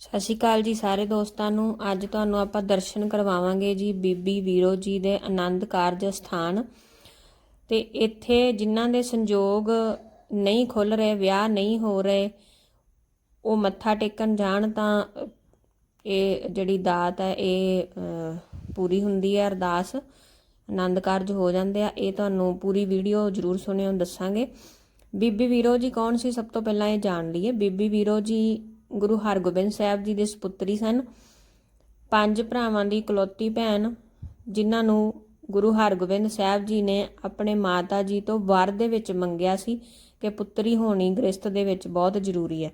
ਸਤਿ ਸ਼੍ਰੀ ਅਕਾਲ ਜੀ ਸਾਰੇ ਦੋਸਤਾਂ ਨੂੰ। ਅੱਜ ਤੁਹਾਨੂੰ ਆਪਾਂ ਦਰਸ਼ਨ ਕਰਵਾਵਾਂਗੇ ਜੀ ਬੀਬੀ ਵੀਰੋ ਜੀ ਦੇ ਆਨੰਦ ਕਾਰਜ ਸਥਾਨ। ਤੇ ਇੱਥੇ ਜਿਨ੍ਹਾਂ ਦੇ ਸੰਜੋਗ ਨਹੀਂ ਖੁੱਲ ਰਹੇ, ਵਿਆਹ ਨਹੀਂ ਹੋ ਰਹੇ, ਉਹ ਮੱਥਾ ਟੇਕਣ ਜਾਣ ਤਾਂ ਇਹ ਜਿਹੜੀ ਦਾਤ ਹੈ, ਇਹ ਪੂਰੀ ਹੁੰਦੀ ਹੈ, ਅਰਦਾਸ, ਆਨੰਦ ਕਾਰਜ ਹੋ ਜਾਂਦੇ ਆ। ਇਹ ਤੁਹਾਨੂੰ ਪੂਰੀ ਵੀਡੀਓ ਜਰੂਰ ਸੁਣਿਓ, ਦੱਸਾਂਗੇ। ਬੀਬੀ ਵੀਰੋ ਜੀ ਕੌਣ ਸੀ? ਸਭ ਤੋਂ ਪਹਿਲਾਂ ਇਹ ਜਾਣ ਲਈਏ। ਬੀਬੀ ਵੀਰੋ ਜੀ ਗੁਰੂ ਹਰਗੋਬਿੰਦ ਸਾਹਿਬ ਜੀ ਦੇ ਸੁਪੁੱਤਰੀ ਸਨ। ਪੰਜ ਭਰਾਵਾਂ ਦੀ ਇਕਲੌਤੀ ਭੈਣ, ਜਿਨ੍ਹਾਂ ਨੂੰ ਗੁਰੂ ਹਰਗੋਬਿੰਦ ਸਾਹਿਬ ਜੀ ਨੇ ਆਪਣੇ ਮਾਤਾ ਜੀ ਤੋਂ ਵਰ ਦੇ ਵਿੱਚ ਮੰਗਿਆ ਸੀ ਕਿ ਪੁੱਤਰੀ ਹੋਣੀ ਗ੍ਰਸਤ ਦੇ ਵਿੱਚ ਬਹੁਤ ਜ਼ਰੂਰੀ ਹੈ।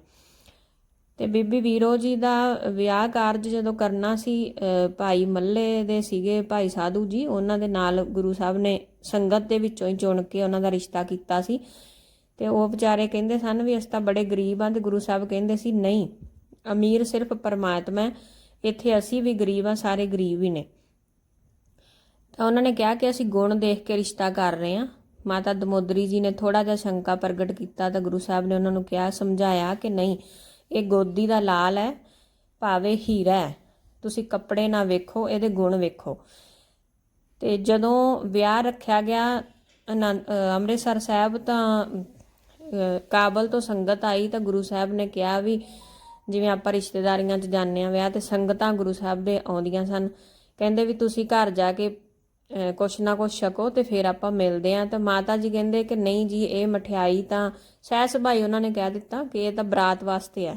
ਤੇ ਬੀਬੀ ਵੀਰੋ ਜੀ ਦਾ ਵਿਆਹ ਕਾਰਜ ਜਦੋਂ ਕਰਨਾ ਸੀ ਭਾਈ ਮੱਲੇ ਦੇ ਸੀਗੇ ਭਾਈ ਸਾਧੂ ਜੀ, ਉਹਨਾਂ ਦੇ ਨਾਲ ਗੁਰੂ ਸਾਹਿਬ ਨੇ ਸੰਗਤ ਦੇ ਵਿੱਚੋਂ ਹੀ ਚੁਣ ਕੇ ਉਹਨਾਂ ਦਾ ਰਿਸ਼ਤਾ ਕੀਤਾ ਸੀ। ਤੇ ਉਹ ਵਿਚਾਰੇ ਕਹਿੰਦੇ ਸਨ ਵੀ ਅਸੀਂ ਤਾਂ ਬੜੇ ਗਰੀਬ ਆਂ ਤੇ ਗੁਰੂ ਸਾਹਿਬ ਕਹਿੰਦੇ ਸੀ, ਨਹੀਂ, ਅਮੀਰ ਸਿਰਫ ਪਰਮਾਤਮਾ ਹੈ, ਇੱਥੇ ਅਸੀਂ ਵੀ ਗਰੀਬ ਆਂ ਸਾਰੇ ਗਰੀਬ ਹੀ ਨੇ। ਤਾਂ ਉਹਨਾਂ ਨੇ ਕਿਹਾ ਕਿ ਅਸੀਂ ਗੁਣ ਦੇਖ ਕੇ ਰਿਸ਼ਤਾ ਕਰ ਰਹੇ ਹਾਂ। ਮਾਤਾ ਦਮੋਦਰੀ ਜੀ ਨੇ ਥੋੜਾ ਜਿਹਾ ਸ਼ੰਕਾ ਪ੍ਰਗਟ ਕੀਤਾ ਤਾਂ ਗੁਰੂ ਸਾਹਿਬ ਨੇ ਉਹਨਾਂ ਨੂੰ ਕਿਹਾ, ਸਮਝਾਇਆ ਕਿ ਨਹੀਂ, ਇਹ ਗੋਦੀ ਦਾ ਲਾਲ ਹੈ, ਭਾਵੇਂ ਹੀਰਾ ਹੈ, ਤੁਸੀਂ ਕੱਪੜੇ ਨਾ ਵੇਖੋ, ਇਹਦੇ ਗੁਣ ਵੇਖੋ। ਤੇ ਜਦੋਂ ਵਿਆਹ ਰੱਖਿਆ ਗਿਆ ਆਨੰਦ- ਅੰਮ੍ਰਿਤਸਰ ਸਾਹਿਬ ਤਾਂ ਕਾਬਲ ਤੋਂ ਸੰਗਤ ਆਈ ਤਾਂ ਗੁਰੂ ਸਾਹਿਬ ਨੇ ਕਿਹਾ ਵੀ ਜਿਵੇਂ ਆਪਾਂ ਰਿਸ਼ਤੇਦਾਰੀਆਂ 'ਚ ਜਾਂਦੇ ਆ ਵਿਆਹ ਤੇ ਸੰਗਤਾਂ ਗੁਰੂ ਸਾਹਿਬ ਦੇ ਆਉਂਦੀਆਂ ਸਨ। ਕਹਿੰਦੇ ਵੀ ਤੁਸੀਂ ਘਰ ਜਾ ਕੇ ਕੁਛ ਨਾ ਕੁਛ ਛਕੋ ਤੇ ਫਿਰ ਆਪਾਂ ਮਿਲਦੇ ਆਂ ਤਾਂ ਮਾਤਾ ਜੀ ਕਹਿੰਦੇ ਕਿ ਨਹੀਂ ਜੀ, ਇਹ ਮਠਿਆਈ ਤਾਂ ਸਹਿ ਸੁਭਾਈ ਉਹਨਾਂ ਨੇ ਕਹਿ ਦਿੱਤਾ ਕਿ ਇਹ ਤਾਂ ਬਰਾਤ ਵਾਸਤੇ ਹੈ।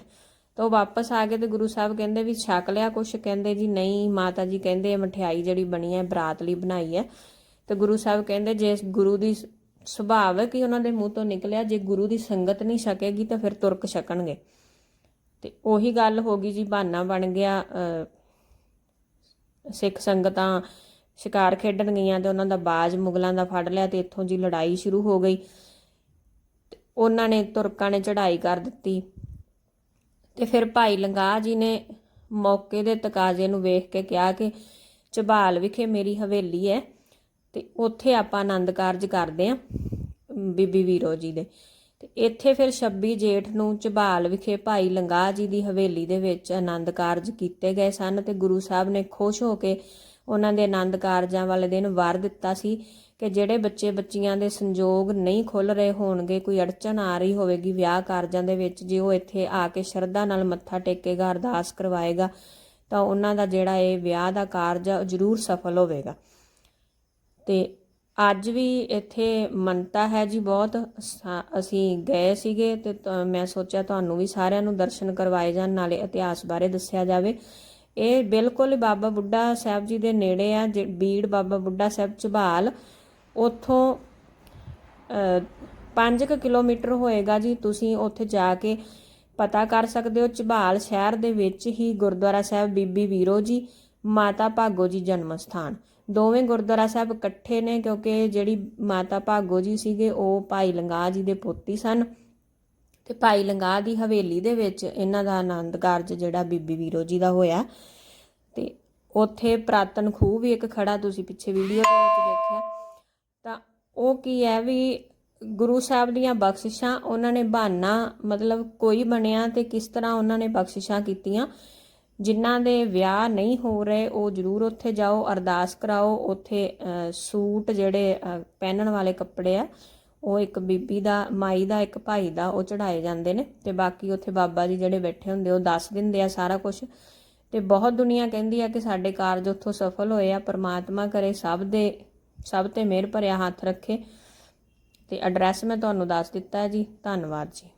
ਤਾਂ ਉਹ ਵਾਪਸ ਆ ਗਏ ਤੇ ਗੁਰੂ ਸਾਹਿਬ ਕਹਿੰਦੇ ਵੀ ਛਕ ਲਿਆ ਕੁਛ। ਕਹਿੰਦੇ ਜੀ ਨਹੀਂ, ਮਾਤਾ ਜੀ ਕਹਿੰਦੇ ਇਹ ਮਠਿਆਈ ਜਿਹੜੀ ਬਣੀ ਹੈ, ਬਰਾਤ ਲਈ ਬਣਾਈ ਹੈ। ਤੇ ਗੁਰੂ ਸਾਹਿਬ ਕਹਿੰਦੇ ਜੇ ਗੁਰੂ ਦੀ ਸੁਭਾਵਿਕ ਹੀ ਉਹਨਾਂ ਦੇ ਮੂੰਹ ਤੋਂ ਨਿਕਲਿਆ ਜੇ ਗੁਰੂ ਦੀ ਸੰਗਤ ਨਹੀਂ ਛਕੇਗੀ ਤਾਂ ਫਿਰ ਤੁਰਕ ਛਕਣਗੇ। ਤੇ ਉਹੀ ਗੱਲ ਹੋ ਗਈ ਜੀ ਬਹਾਨਾ ਬਣ ਗਿਆ ਅ, ਸਿੱਖ ਸੰਗਤਾਂ ਸ਼ਿਕਾਰ ਖੇਡਣ ਗਈਆਂ ਤੇ ਉਹਨਾਂ ਦਾ ਬਾਜ ਮੁਗਲਾਂ ਦਾ ਫੜ ਲਿਆ ਤੇ ਇੱਥੋਂ ਜੀ ਲੜਾਈ ਸ਼ੁਰੂ ਹੋ ਗਈ। ਉਹਨਾਂ ਨੇ ਤੁਰਕਾਂ ਨੇ ਚੜ੍ਹਾਈ ਕਰ ਦਿੱਤੀ। ਤੇ ਫਿਰ ਭਾਈ ਲੰਗਾ ਜੀ ਨੇ ਮੌਕੇ ਦੇ ਤਕਾਜ਼ੇ ਨੂੰ ਵੇਖ ਕੇ ਕਿਹਾ ਕਿ ਝਬਾਲ ਵਿਖੇ ਮੇਰੀ ਹਵੇਲੀ ਹੈ ਤੇ ਉੱਥੇ ਆਪਾਂ ਆਨੰਦ ਕਾਰਜ ਕਰਦੇ ਆਂ ਬੀਬੀ ਵੀਰੋ ਜੀ ਦੇ। ਤੇ ਇੱਥੇ ਫਿਰ 26 ਜੇਠ ਨੂੰ ਝਬਾਲ ਵਿਖੇ ਭਾਈ ਲੰਗਾਹ ਜੀ ਦੀ ਹਵੇਲੀ ਦੇ ਵਿੱਚ ਆਨੰਦ ਕਾਰਜ ਕੀਤੇ ਗਏ ਸਨ ਤੇ ਗੁਰੂ ਸਾਹਿਬ ਨੇ ਖੁਸ਼ ਹੋ ਕੇ ਉਹਨਾਂ ਦੇ ਆਨੰਦ ਕਾਰਜਾਂ ਵਾਲੇ ਦਿਨ ਵਾਰ ਦਿੱਤਾ ਸੀ ਕਿ ਜਿਹੜੇ ਬੱਚੇ ਬੱਚੀਆਂ ਦੇ ਸੰਜੋਗ ਨਹੀਂ ਖੁੱਲ ਰਹੇ ਹੋਣਗੇ, ਕੋਈ ਅੜਚਨ ਆ ਰਹੀ ਹੋਵੇਗੀ ਵਿਆਹ ਕਾਰਜਾਂ ਦੇ ਵਿੱਚ, ਜੇ ਉਹ ਇੱਥੇ ਆ ਕੇ ਸ਼ਰਧਾ ਨਾਲ ਮੱਥਾ ਟੇਕੇਗਾ, ਅਰਦਾਸ ਕਰਵਾਏਗਾ, ਤਾਂ ਉਹਨਾਂ ਦਾ ਜਿਹੜਾ ਇਹ ਵਿਆਹ ਦਾ ਕਾਰਜ ਆ ਉਹ ਜ਼ਰੂਰ ਸਫਲ ਹੋਵੇਗਾ। ਤੇ ਅੱਜ ਵੀ ਇੱਥੇ ਮੰਨਤਾ ਹੈ ਜੀ ਬਹੁਤ। ਸਾ- ਅਸੀਂ ਗਏ ਸੀਗੇ ਤੇ ਮੈਂ ਸੋਚਿਆ ਤੁਹਾਨੂੰ ਵੀ ਸਾਰਿਆਂ ਨੂੰ ਦਰਸ਼ਨ ਕਰਵਾਏ ਜਾਣ, ਨਾਲੇ ਇਤਿਹਾਸ ਬਾਰੇ ਦੱਸਿਆ ਜਾਵੇ। ਇਹ ਬਿਲਕੁਲ ਬਾਬਾ ਬੁੱਢਾ ਸਾਹਿਬ ਜੀ ਦੇ ਨੇੜੇ ਆ, ਜਿ- ਬੀੜ ਬਾਬਾ ਬੁੱਢਾ ਸਾਹਿਬ ਝਬਾਲ। ਉੱਥੋਂ 5 ਕਿਲੋਮੀਟਰ ਹੋਏਗਾ ਜੀ, ਤੁਸੀਂ ਉੱਥੇ ਜਾ ਕੇ ਪਤਾ ਕਰ ਸਕਦੇ ਹੋ, ਝਬਾਲ ਸ਼ਹਿਰ ਦੇ ਵਿੱਚ ਹੀ ਗੁਰਦੁਆਰਾ ਸਾਹਿਬ ਬੀਬੀ ਵੀਰੋ ਜੀ, ਮਾਤਾ ਭਾਗੋ ਜੀ ਜਨਮ ਸਥਾਨ ਦੋਵੇਂ ਗੁਰਦੁਆਰਾ ਸਾਹਿਬ ਇਕੱਠੇ ਨੇ ਕਿਉਂਕਿ ਜਿਹੜੀ ਮਾਤਾ ਭਾਗੋ ਜੀ ਸੀਗੇ, ਉਹ ਭਾਈ ਲੰਗਾ ਜੀ ਦੇ ਪੋਤੀ ਸਨ ਤੇ ਭਾਈ ਲੰਗਾ ਦੀ ਹਵੇਲੀ ਦੇ ਵਿੱਚ ਇਹਨਾਂ ਦਾ ਆਨੰਦ ਕਾਰਜ ਜਿਹੜਾ ਬੀਬੀ ਵੀਰੋ ਜੀ ਦਾ ਹੋਇਆ ਤੇ ਉੱਥੇ ਪ੍ਰਾਤਨ ਖੂਹ ਵੀ ਇੱਕ ਖੜਾ ਤੁਸੀਂ ਪਿੱਛੇ ਵੀਡੀਓ ਦੇ ਵਿੱਚ ਦੇਖਿਆ ਤਾਂ ਉਹ ਕੀ ਹੈ ਵੀ ਗੁਰੂ ਸਾਹਿਬ ਦੀਆਂ ਬਖਸ਼ਿਸ਼ਾਂ ਉਹਨਾਂ ਨੇ ਬਹਾਨਾ ਮਤਲਬ ਕੋਈ ਬਣਿਆ ਤੇ ਕਿਸ ਤਰ੍ਹਾਂ ਉਹਨਾਂ ਨੇ ਬਖਸ਼ਿਸ਼ਾਂ ਕੀਤੀਆਂ ਜਿਨ੍ਹਾਂ ਦੇ ਵਿਆਹ ਨਹੀਂ ਹੋ ਰਹੇ, ਉਹ ਜ਼ਰੂਰ ਉੱਥੇ ਜਾਓ, ਅਰਦਾਸ ਕਰਾਓ। ਉੱਥੇ ਸੂਟ ਜਿਹੜੇ ਪਹਿਨਣ ਵਾਲੇ ਕੱਪੜੇ ਆ, ਉਹ ਇੱਕ ਬੀਬੀ ਦਾ, ਮਾਈ ਦਾ, ਇੱਕ ਭਾਈ ਦਾ, ਉਹ ਚੜਾਏ ਜਾਂਦੇ ਨੇ। ਤੇ ਬਾਕੀ ਉੱਥੇ ਬਾਬਾ ਜੀ ਜਿਹੜੇ ਬੈਠੇ ਹੁੰਦੇ, ਉਹ ਦੱਸ ਦਿੰਦੇ ਆ ਸਾਰਾ ਕੁਝ ਤੇ ਬਹੁਤ ਦੁਨੀਆ ਕਹਿੰਦੀ ਆ ਕਿ ਸਾਡੇ ਕਾਰਜ ਉੱਥੋਂ ਸਫਲ ਹੋਏ ਆ, ਪਰਮਾਤਮਾ ਕਰੇ ਸਭ ਦੇ, ਸਭ ਤੇ ਮਿਹਰ ਭਰਿਆ ਹੱਥ ਰੱਖੇ। ਤੇ ਐਡਰੈਸ ਮੈਂ ਤੁਹਾਨੂੰ ਦੱਸ ਦਿੱਤਾ ਜੀ। ਧੰਨਵਾਦ ਜੀ।